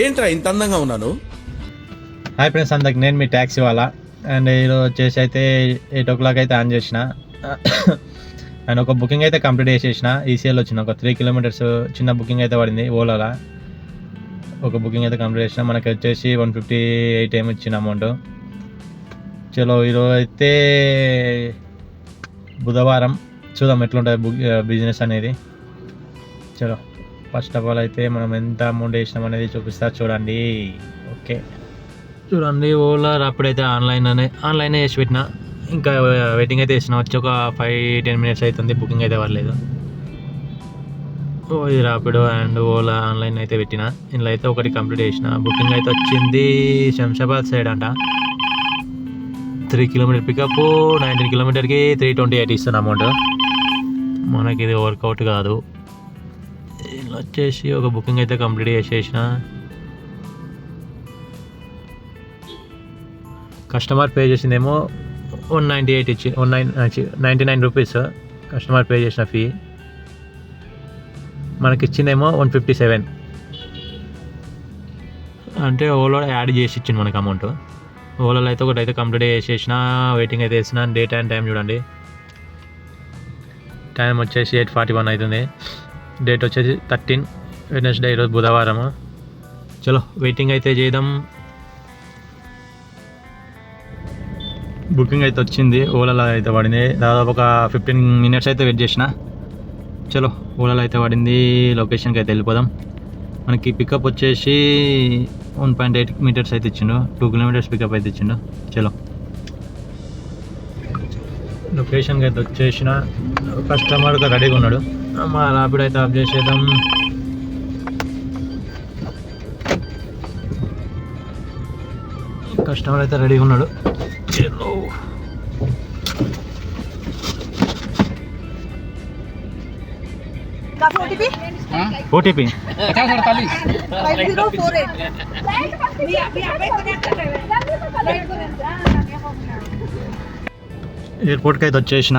ఏంట్రా ఇంత అందంగా ఉన్నాను? హాయ్ ఫ్రెండ్స్ అందరికి నేను మీ ట్యాక్సీ వాళ్ళ. అండ్ ఈరోజు వచ్చేసి అయితే ఎయిట్ ఓ క్లాక్ అయితే ఆన్ చేసిన. అండ్ ఒక బుకింగ్ అయితే కంప్లీట్ చేసేసిన. ఈసీఎల్ వచ్చిన ఒక త్రీ కిలోమీటర్స్ చిన్న బుకింగ్ అయితే పడింది ఓలాలో. ఒక బుకింగ్ అయితే కంప్లీట్ చేసిన. మనకి వచ్చేసి వన్ ఫిఫ్టీ ఎయిట్ ఏమి ఇచ్చిన అమౌంట్ చలో ఈరోజు అయితే బుధవారం చూద్దాం ఎట్లుంటుంది బుక్ బిజినెస్ అనేది. చలో. ఫస్ట్ ఆఫ్ ఆల్ అయితే మనం ఎంత అమౌంట్ వేసినాం అనేది చూపిస్తారు చూడండి. ఓకే చూడండి ఓలా ర్యాపిడ్ అయితే ఆన్లైన్ అనే ఆన్లైన్ చేసి పెట్టిన. ఇంకా వెయిటింగ్ అయితే వేసిన. వచ్చి ఒక ఫైవ్ టెన్ మినిట్స్ అవుతుంది బుకింగ్ అయితే పర్లేదు ఓ ఇది రాపిడో అండ్ ఓలా ఆన్లైన్ అయితే పెట్టిన. ఇందులో అయితే ఒకటి కంప్లీట్ చేసిన. బుకింగ్ అయితే వచ్చింది శంషాబాద్ సైడ్ అంట. త్రీ కిలోమీటర్ పికప్ నైన్టీన్ కిలోమీటర్కి త్రీ ట్వంటీ ఎయిట్ ఇస్తాను అమౌంట్ మనకి ఇది వర్కౌట్ కాదు. ఇలా వచ్చేసి ఒక బుకింగ్ అయితే కంప్లీట్ చేసేసిన. కస్టమర్ పే చేసిందేమో వన్ నైంటీ ఎయిట్ ఇచ్చి one nine ninety nine rupees customer pay చేసిన ఫీ మనకి ఇచ్చిందేమో వన్ ఫిఫ్టీ సెవెన్. అంటే ఓలో యాడ్ చేసి ఇచ్చింది మనకు అమౌంట్. ఓలాలో అయితే ఒకటి అయితే కంప్లీట్ చేసేసిన వెయిటింగ్ అయితే వేసిన డేట్ అండ్ టైం చూడండి. టైం వచ్చేసి ఎయిట్ ఫార్టీ వన్ అవుతుంది. డేట్ వచ్చేసి థర్టీన్ వెనస్డే ఈరోజు బుధవారము. చలో వెయిటింగ్ అయితే చేద్దాం. బుకింగ్ అయితే వచ్చింది ఓలాలో అయితే పడింది. దాదాపు ఒక ఫిఫ్టీన్ మినిట్స్ అయితే వెయిట్ చేసిన. చలో ఓలాలో అయితే పడింది లొకేషన్కి అయితే వెళ్ళిపోదాం. మనకి పికప్ వచ్చేసి వన్ పాయింట్ ఎయిట్ మీటర్స్ అయితే ఇచ్చిండు టూ కిలోమీటర్స్ పికప్ అయితే ఇచ్చిండు. చలో. లొకేషన్కి అయితే వచ్చేసిన. కస్టమర్ రెడీగా ఉన్నాడు. మా రాపిడ్ అయితే ఆఫ్ చేసేద్దాం. కస్టమర్ అయితే రెడీగా ఉన్నాడు. ఓటీపీ? ఓటీపీ. ఎయిర్పోర్ట్కి అయితే వచ్చేసిన.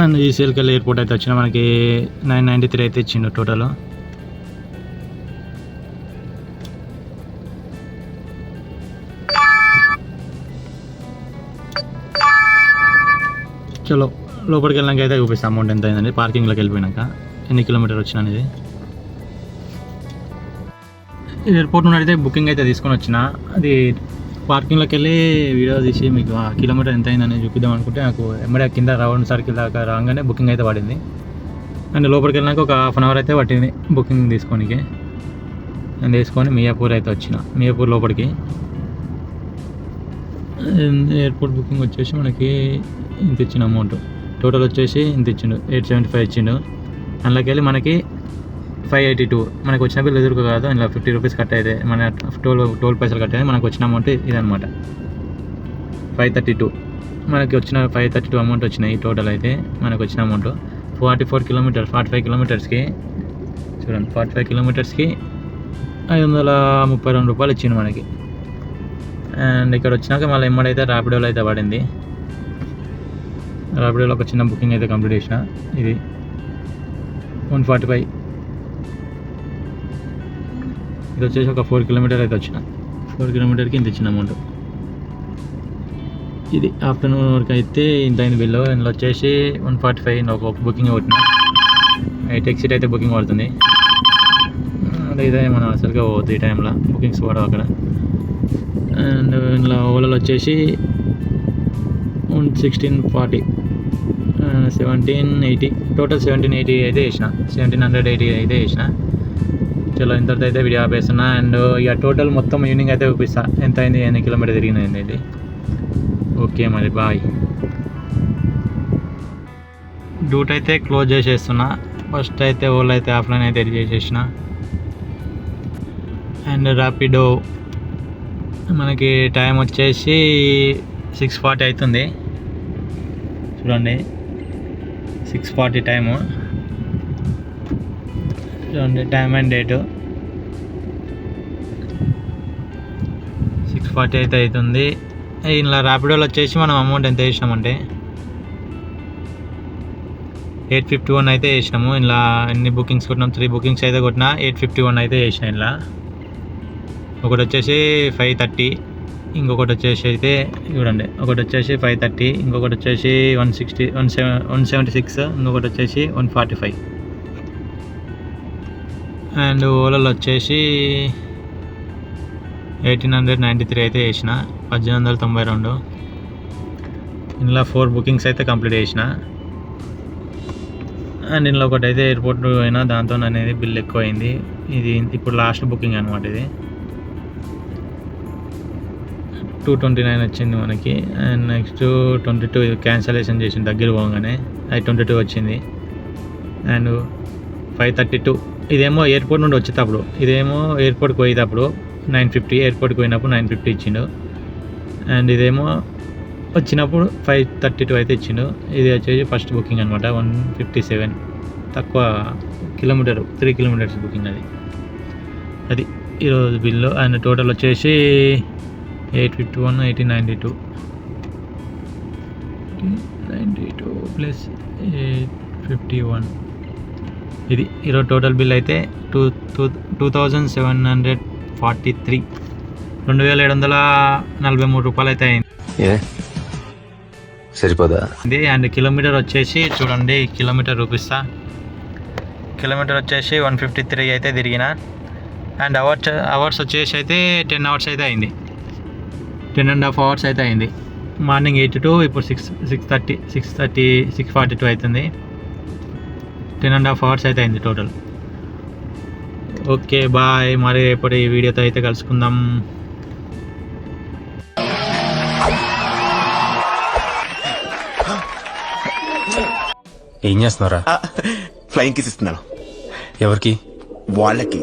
అండ్ ఈసీఎల్కి వెళ్ళి ఎయిర్పోర్ట్ అయితే వచ్చిన. మనకి నైన్ నైంటీ త్రీ అయితే ఇచ్చిండు టోటల్. చలో లోపలికి వెళ్ళినాక అయితే చూపిస్తాం అమౌంట్ ఎంత అయిందండి పార్కింగ్లోకి వెళ్ళిపోయినాక ఎన్ని కిలోమీటర్ వచ్చిన అనేది. ఎయిర్పోర్ట్ నుండి అయితే బుకింగ్ అయితే తీసుకొని వచ్చిన. అది పార్కింగ్లోకి వెళ్ళి వీడియో తీసి మీకు ఆ కిలోమీటర్ ఎంత అయిందని చూపిద్దాం అనుకుంటే నాకు ఎమ్మడే కింద రౌండ్ సర్కిల్ దాకా రాగానే బుకింగ్ అయితే పడింది. అండ్ లోపలికి వెళ్ళినాక ఒక హాఫ్ అన్ అవర్ అయితే పట్టింది బుకింగ్ తీసుకోనికి. అండ్ తీసుకొని మియాపూర్ అయితే వచ్చిన మియాపూర్ లోపలికి. ఎయిర్పోర్ట్ బుకింగ్ వచ్చేసి మనకి ఇంత ఇచ్చిన అమౌంట్. టోటల్ వచ్చేసి ఇంత ఇచ్చిండు ఎయిట్ సెవెంటీ ఫైవ్ ఇచ్చిండు. అందులోకి వెళ్ళి మనకి ఫైవ్ ఎయిటీ టూ మనకు వచ్చిన బిల్ ఎదురుకు కాదు ఇలా ఫిఫ్టీ రూపీస్ కట్ అయితే మన టోల్ టోల్ పైసలు కట్ అయితే మనకు వచ్చిన అమౌంట్ ఇదనమాట ఫైవ్ థర్టీ టూ. మనకి వచ్చిన ఫైవ్ థర్టీ టూ అమౌంట్ వచ్చినాయి టోటల్ అయితే మనకు వచ్చిన amount. Forty four kilometres forty five కిలోమీటర్స్కి చూడండి ఫార్టీ ఫైవ్ కిలోమీటర్స్కి ఐదు వందల ముప్పై రెండు రూపాయలు ఇచ్చింది మనకి. అండ్ ఇక్కడ వచ్చినాక మళ్ళీ ఎమ్మడైతే ర్యాపిడోలో అయితే పడింది. ర్యాపిడోలో ఒక చిన్న బుకింగ్ అయితే కంప్లీట్ చేసిన. ఇది వన్ ఫార్టీ ఫైవ్. ఇది వచ్చేసి ఒక ఫోర్ కిలోమీటర్ అయితే వచ్చిన. ఫోర్ కిలోమీటర్కి ఇంత ఇచ్చిన అమౌంట్ ఇది ఆఫ్టర్నూన్ వరకు అయితే ఇంత అయింది బిల్లు. ఇందులో వచ్చేసి వన్ ఫార్టీ ఫైవ్ ఒక బుకింగ్ కొట్టిన టెక్సీట్ అయితే బుకింగ్ పడుతుంది. అదే ఇదే మనం అసలుగా పోతుంది ఈ టైంలో బుకింగ్స్ పడవు అక్కడ. అండ్ ఇందులో ఓలాలో వచ్చేసి one sixteen forty seventeen eighty. Total seventeen eighty అయితే వేసిన సెవెంటీన్ హండ్రెడ్ ఎయిటీ అయితే వేసిన చలో ఇంతటితో అయితే వీడియో ఆపేస్తున్నా. అండ్ ఇక టోటల్ మొత్తం ఈవినింగ్ అయితే చూపిస్తా. ఎంత అయింది ఎన్ని కిలోమీటర్ తిరిగింది ఇది ఓకే మరి బాయ్ డ్యూట్ అయితే క్లోజ్ చేసేస్తున్నా. ఫస్ట్ అయితే ఓలా అయితే ఆఫ్లైన్ అయితే రెడీ చేసేసిన. అండ్ ర్యాపిడో మనకి టైం వచ్చేసి సిక్స్ ఫార్టీ అవుతుంది. చూడండి. సిక్స్ ఫార్టీ టైము చూడండి time and date six forty అయితే అవుతుంది ఇలా ర్యాపిడోలో వచ్చేసి మనం అమౌంట్ ఎంత వేసినామంటే? ఎయిట్ ఫిఫ్టీ వన్ అయితే వేసినాము. ఇలా ఎన్ని బుకింగ్స్ కొట్టినాం? త్రీ బుకింగ్స్ అయితే కొట్టినా ఎయిట్ ఫిఫ్టీ వన్ అయితే వేసినా ఇలా ఒకటి వచ్చేసి ఫైవ్ థర్టీ ఇంకొకటి వచ్చేసి అయితే చూడండి. ఒకటి వచ్చేసి ఫైవ్ థర్టీ ఇంకొకటి వచ్చేసి one sixty one seven one seventy six ఇంకొకటి వచ్చేసి వన్ ఫార్టీ ఫైవ్ అండ్ ఓలలో వచ్చేసి ఎయిటీన్ హండ్రెడ్ నైంటీ త్రీ అయితే వేసిన పద్దెనిమిది వందల తొంభై రెండు. ఇందులో ఫోర్ బుకింగ్స్ అయితే కంప్లీట్ చేసిన. అండ్ ఇందులో ఒకటి అయితే ఎయిర్పోర్ట్ పోయినా దాంతో అనేది బిల్ ఎక్కువైంది. ఇది ఇప్పుడు లాస్ట్ బుకింగ్ అనమాట ఇది. టూ ట్వంటీ నైన్ వచ్చింది మనకి. And next twenty two cancellation చేసిన దగ్గర పోగానే. అది ట్వంటీ టూ వచ్చింది. అండ్ ఫైవ్ థర్టీ టూ ఇదేమో ఎయిర్పోర్ట్ నుండి వచ్చేటప్పుడు ఇదేమో ఎయిర్పోర్ట్కి పోయేటప్పుడు నైన్ ఫిఫ్టీ ఎయిర్పోర్ట్కి పోయినప్పుడు నైన్ ఫిఫ్టీ ఇచ్చిండు. అండ్ ఇదేమో వచ్చినప్పుడు ఫైవ్ థర్టీ టూ అయితే ఇచ్చిండు. ఇది వచ్చేసి ఫస్ట్ బుకింగ్ అనమాట వన్ ఫిఫ్టీ సెవెన్. తక్కువ కిలోమీటర్ త్రీ కిలోమీటర్స్ బుకింగ్ అది. అది ఈరోజు బిల్లు. అండ్ టోటల్ వచ్చేసి eight fifty one eighteen ninety two. Ninety two plus eight fifty one. ఇది ఈరోజు టోటల్ బిల్ అయితే two two two thousand seven hundred forty three రెండు వేల ఏడు వందల నలభై మూడు రూపాయలు అయితే అయింది. ఏ? సరిపోదా? ఇది అండ్ కిలోమీటర్ వచ్చేసి చూడండి కిలోమీటర్ చూపిస్తా. కిలోమీటర్ వచ్చేసి వన్ ఫిఫ్టీ త్రీ అయితే తిరిగిన. అండ్ అవర్స్ అవర్స్ వచ్చేసి అయితే టెన్ అవర్స్ అయితే అయింది. టెన్ అండ్ హాఫ్ అవర్స్ అయితే అయింది. మార్నింగ్ ఎయిట్ టు ఇప్పుడు six six thirty six thirty six forty two అవుతుంది. టెన్ అండ్ హాఫ్ అవర్స్ అయితే అయింది టోటల్. Okay bye. మరి రేపటి వీడియోతో అయితే కలుసుకుందాం. ఏం చేస్తున్నారా ఫ్లయింగ్ కిస్ ఇస్తున్నాను. ఎవరికి? వాళ్ళకి.